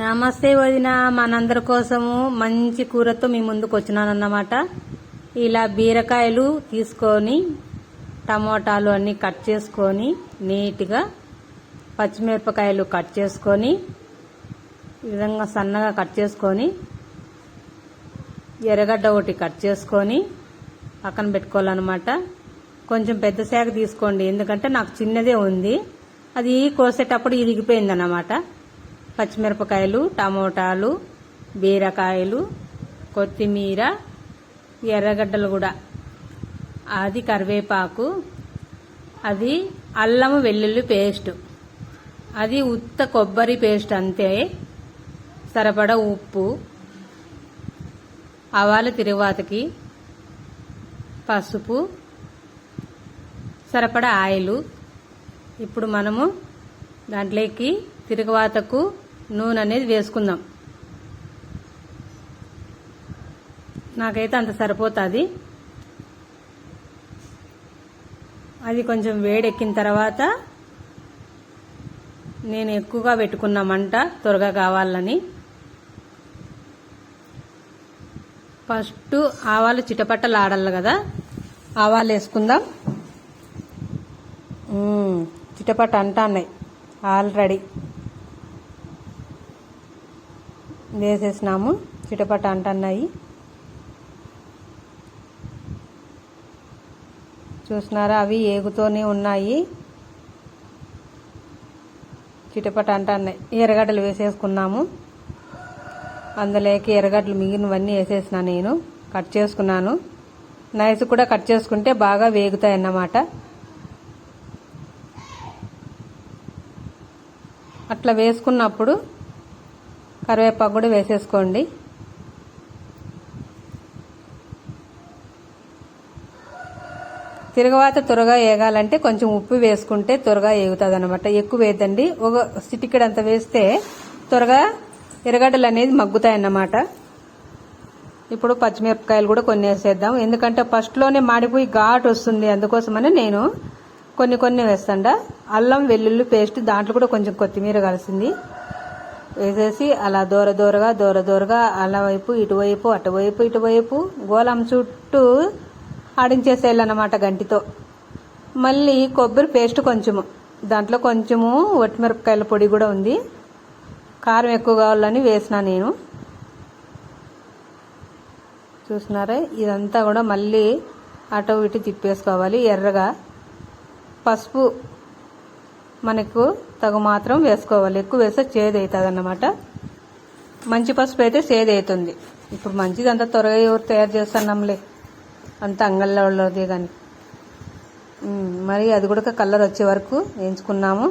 నమస్తే వదిన మనందరి కోసము మంచి కూరతో మీ ముందుకు వచ్చినానన్నమాట. ఇలా బీరకాయలు తీసుకొని టమోటాలు అన్నీ కట్ చేసుకొని నీట్గా పచ్చిమిరపకాయలు కట్ చేసుకొని ఈ విధంగా సన్నగా కట్ చేసుకొని ఎర్రగడ్డ ఒకటి కట్ చేసుకొని పక్కన పెట్టుకోవాలన్నమాట. కొంచెం పెద్ద శాఖ తీసుకోండి ఎందుకంటే నాకు చిన్నదే ఉంది. అది కోసేటప్పుడు ఇరిగిపోయింది అన్నమాట పచ్చిమిరపకాయలు టమోటాలు బీరకాయలు కొత్తిమీర ఎర్రగడ్డలు కూడా. అది కరివేపాకు. అది అల్లం వెల్లుల్లి పేస్ట్. అది ఉత్త కొబ్బరి పేస్ట్ అంతే. సరిపడ ఉప్పు. ఆవాల తిరువాతకి. పసుపు. సరిపడ ఆయిల్. ఇప్పుడు మనము దాంట్లోకి తిరుగువాతకు నూనె అనేది వేసుకుందాం. నాకైతే అంత సరిపోతుంది. అది కొంచెం వేడెక్కిన తర్వాత నేను ఎక్కువగా పెట్టుకున్న మంట త్వరగా కావాలని. ఫస్ట్ ఆవాలు చిటపట్టలు ఆడాలి కదా ఆవాలు వేసుకుందాం. చిటపట్ట అంటా ఉన్నాయి ఆల్రెడీ. వేసేసినాము. చిటపట అంటున్నాయి. చూసినారా? అవి ఏగుతూనే ఉన్నాయి. చిటపట అంటున్నాయి. ఎర్రగడ్డలు వేసేసుకున్నాము. అందులోకి ఎర్రగడ్డలు మిగిలినవన్నీ వేసేసిన నేను. కట్ చేసుకున్నాను. నైస్ కూడా కట్ చేసుకుంటే బాగా వేగుతాయి అన్నమాట అట్లా వేసుకున్నప్పుడు కరివేపాకు కూడా వేసేసుకోండి. తిరగవాత త్వరగా వేగాలంటే కొంచెం ఉప్పు వేసుకుంటే త్వరగా వేగుతుంది అనమాట ఎక్కువ వేద్దండి ఒక సిటికెడంత వేస్తే త్వరగా ఎర్రగడ్డలు అనేది మగ్గుతాయన్నమాట. ఇప్పుడు పచ్చిమిరపకాయలు కూడా కొన్ని వేసేద్దాం. ఎందుకంటే ఫస్ట్లోనే మాడిపోయి ఘాటు వస్తుంది. అందుకోసమని నేను కొన్ని కొన్ని వేస్తాండ. అల్లం వెల్లుల్లి పేస్ట్ దాంట్లో కూడా కొంచెం కొత్తిమీర కలిసింది. వేసేసి అలా దూర దూరగా దూర దూరగా అలా వైపు ఇటువైపు అటువైపు ఇటువైపు గోళం చుట్టూ ఆడించేసేయాలన్నమాట గంటితో. మళ్ళీ కొబ్బరి పేస్ట్ కొంచెము. దాంట్లో కొంచెము ఒట్టిమిరపకాయల పొడి కూడా ఉంది. కారం ఎక్కువ కావాలని వేసిన నేను. చూస్తున్నారా? ఇదంతా కూడా మళ్ళీ అటు ఇటు తిప్పేసుకోవాలి. ఎర్రగా పసుపు మనకు తగు మాత్రం వేసుకోవాలి. ఎక్కువ వేస్తే చేదు అవుతుంది అన్నమాట మంచి పసుపు అయితే చేదు అవుతుంది ఇప్పుడు మంచిది అంత త్వరగా ఎవరు తయారు చేస్తున్నాంలే అంత అంగళ్ళది కానీ మరి అది కూడా కలర్ వచ్చే వరకు వేయించుకున్నాము.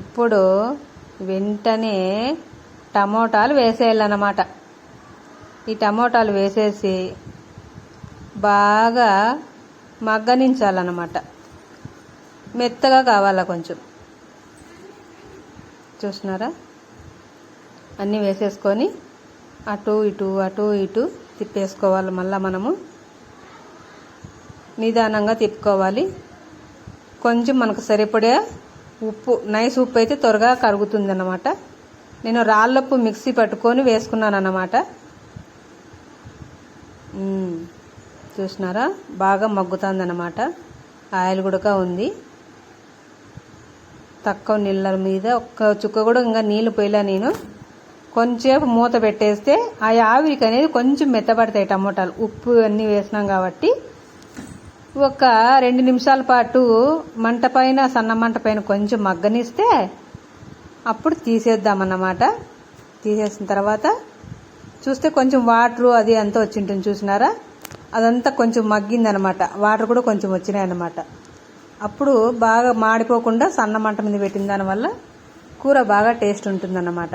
ఇప్పుడు వెంటనే టమోటాలు వేసేయాలన్నమాట. ఈ టమోటాలు వేసేసి బాగా మగ్గనించాలన్నమాట. మెత్తగా కావాలా కొంచెం? చూస్తున్నారా అన్నీ వేసేసుకొని అటు ఇటు అటు ఇటు తిప్పేసుకోవాలి మళ్ళీ మనము. నిదానంగా తిప్పుకోవాలి. కొంచెం మనకు సరిపడే ఉప్పు నైస్ ఉప్పు అయితే త్వరగా కరుగుతుంది అన్నమాట నేను రాళ్ళప్పు మిక్సీ పట్టుకొని వేసుకున్నాను అన్నమాట చూసినారా? బాగా మగ్గుతుంది అన్నమాట ఆయిల్ కూడా ఉంది. తక్కువ నీళ్ళ మీద ఒక్క చుక్క కూడా ఇంకా నీళ్ళు పోయిలా నేను. కొంచెంసేపు మూత పెట్టేస్తే ఆ ఆవిరికి అనేది కొంచెం మెత్తబడతాయి టమోటాలు. ఉప్పు అన్నీ వేసినాం కాబట్టి ఒక రెండు నిమిషాల పాటు మంట పైన సన్న మంట పైన కొంచెం మగ్గనిస్తే అప్పుడు తీసేద్దామన్నమాట. తీసేసిన తర్వాత చూస్తే కొంచెం వాటర్ అది అంతా వచ్చింటుంది చూసినారా? అదంతా కొంచెం మగ్గిందనమాట వాటర్ కూడా కొంచెం వచ్చినాయి అన్నమాట అప్పుడు బాగా మాడిపోకుండా సన్న మంట మీద పెట్టిన దానివల్ల కూర బాగా టేస్ట్ ఉంటుందన్నమాట.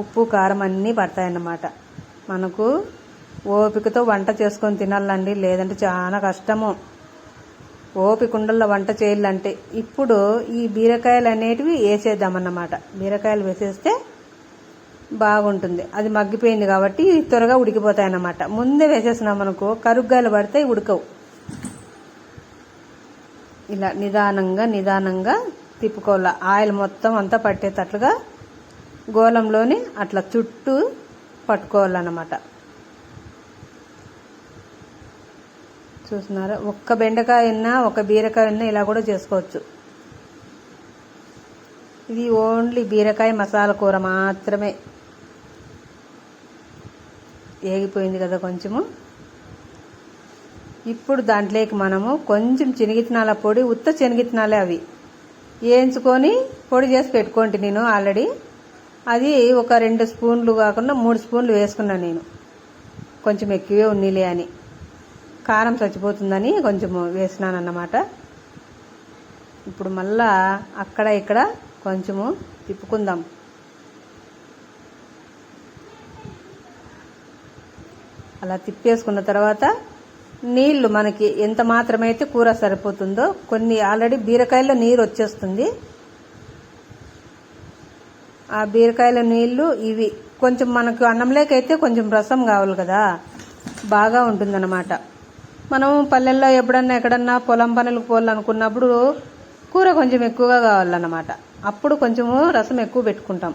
ఉప్పు కారం అన్నీ పడతాయన్నమాట. మనకు ఓపికతో వంట చేసుకొని తినాలండి. లేదంటే చాలా కష్టము. ఓపిక ఉండల్లో వంట చేయాలంటే ఇప్పుడు ఈ బీరకాయలు అనేటివి వేసేద్దామన్నమాట. బీరకాయలు వేసేస్తే బాగుంటుంది. అది మగ్గిపోయింది కాబట్టి త్వరగా ఉడికిపోతాయి అన్నమాట ముందే వేసేసినాం మనకు కరుగ్గాయలు పడితే ఉడకవు. ఇలా నిదానంగా నిదానంగా తిప్పుకోవాలి. ఆయిల్ మొత్తం అంతా పట్టేటట్లుగా గోళంలోని అట్లా చుట్టూ పట్టుకోవాలన్నమాట. చూస్తున్నారా? ఒక్క బెండకాయ ఉన్నా ఒక బీరకాయ ఉన్నా ఇలా కూడా చేసుకోవచ్చు. ఇది ఓన్లీ బీరకాయ మసాలా కూర మాత్రమే. ఏగిపోయింది కదా కొంచెము. ఇప్పుడు దాంట్లోకి మనము కొంచెం శనగిత్తనాల పొడి ఉత్త శనగిత్తనాలే అవి. వేయించుకొని పొడి చేసి పెట్టుకోండి నేను ఆల్రెడీ. అది ఒక రెండు స్పూన్లు కాకుండా మూడు స్పూన్లు వేసుకున్నాను నేను. కొంచెం ఎక్కువే ఉన్నిలే అని. కారం చచ్చిపోతుందని కొంచెం వేసినాను అన్నమాట ఇప్పుడు మళ్ళా అక్కడ ఇక్కడ కొంచెము తిప్పుకుందాం. అలా తిప్పేసుకున్న తర్వాత నీళ్ళు మనకి ఎంత మాత్రమైతే కూర సరిపోతుందో కొన్ని ఆల్రెడీ బీరకాయలో నీరు వచ్చేస్తుంది. ఆ బీరకాయల నీళ్ళు ఇవి కొంచెం మనకు అన్నంలోకైతే కొంచెం రసం కావాలి కదా. బాగా ఉంటుందన్నమాట. మనం పల్లెల్లో ఎప్పుడన్నా ఎక్కడన్నా పొలం పనులకు పోవాలనుకున్నప్పుడు కూర కొంచెం ఎక్కువగా కావాలన్నమాట. అప్పుడు కొంచెము రసం ఎక్కువ పెట్టుకుంటాం.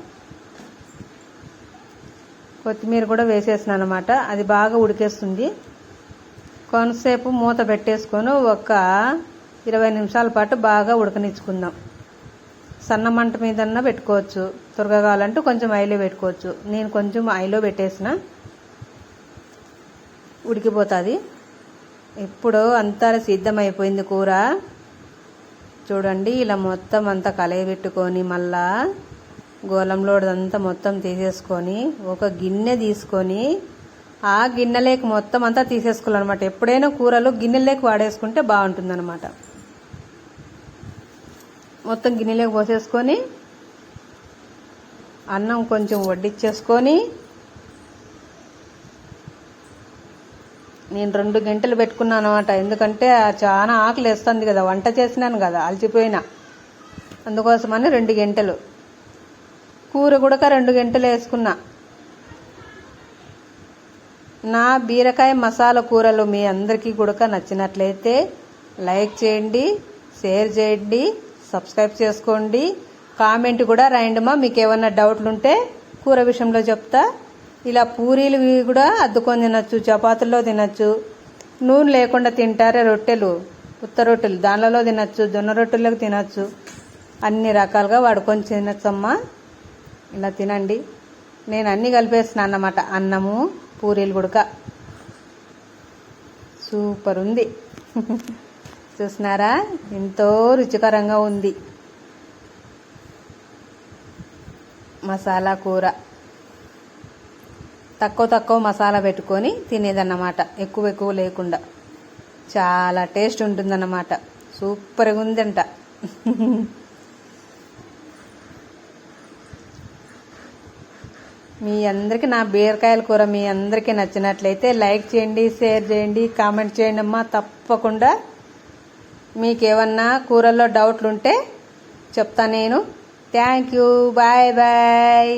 కొత్తిమీర కూడా వేసేసిన అనమాట అది బాగా ఉడికేస్తుంది. కొంతసేపు మూత పెట్టేసుకొని ఒక ఇరవై నిమిషాల పాటు బాగా ఉడకనిచ్చుకుందాం. సన్న మంట మీదన్నా పెట్టుకోవచ్చు. త్వరగా కావాలంటే కొంచెం ఐలో పెట్టుకోవచ్చు. నేను కొంచెం ఐలో పెట్టేసిన. ఉడికిపోతుంది. ఇప్పుడు అంతా సిద్ధమైపోయింది కూర. చూడండి ఇలా మొత్తం అంతా కలయబెట్టుకొని మళ్ళా గోలంలోదంతా మొత్తం తీసేసుకొని ఒక గిన్నె తీసుకొని ఆ గిన్నెలేకి మొత్తం అంతా తీసేసుకోవాలన్నమాట. ఎప్పుడైనా కూరలు గిన్నెలేకి వాడేసుకుంటే బాగుంటుందన్నమాట. మొత్తం గిన్నెలోకి పోసేసుకొని అన్నం కొంచెం వడ్డిచ్చేసుకొని నేను రెండు గంటలు పెట్టుకున్నాను అనమాట ఎందుకంటే చాలా ఆకలి వేస్తుంది కదా వంట చేసినాను కదా అలసిపోయినా. అందుకోసమని రెండు గంటలు. కూర కూడా రెండు గంటలు వేసుకున్నా. నా బీరకాయ మసాలా కూరలు మీ అందరికీ కూడా నచ్చినట్లయితే లైక్ చేయండి షేర్ చేయండి సబ్స్క్రైబ్ చేసుకోండి. కామెంట్ కూడా రాయండిమా మీకు ఏమన్నా డౌట్లు ఉంటే కూర విషయంలో చెప్తా. ఇలా పూరీలు కూడా అద్దుకొని తినచ్చు చపాతీల్లో తినచ్చు. నూనె లేకుండా తింటారే రొట్టెలు ఉత్త రొట్టెలు. దానిలో తినచ్చు జొన్న రొట్టెలకు తినచ్చు. అన్ని రకాలుగా వాడుకొని తినచ్చమ్మా. ఇలా తినండి. నేను అన్నీ కలిపేస్తున్నాను అన్నమాట. అన్నము పూరీలు గుడక. సూపర్ ఉంది. చూసినారా? ఎంతో రుచికరంగా ఉంది. మసాలా కూర. తక్కువ తక్కువ మసాలా పెట్టుకొని తినేదన్నమాట. ఎక్కువ ఎక్కువ లేకుండా. చాలా టేస్ట్ ఉంటుందన్నమాట. సూపర్గా ఉందంట. మీ అందరికీ నా బీరకాయల కూర మీ అందరికీ నచ్చినట్లయితే లైక్ చేయండి షేర్ చేయండి కామెంట్ చేయండి అమ్మా. తప్పకుండా మీకు ఏమన్నా కూరల్లో డౌట్లు ఉంటే చెప్తా నేను. Thank you bye bye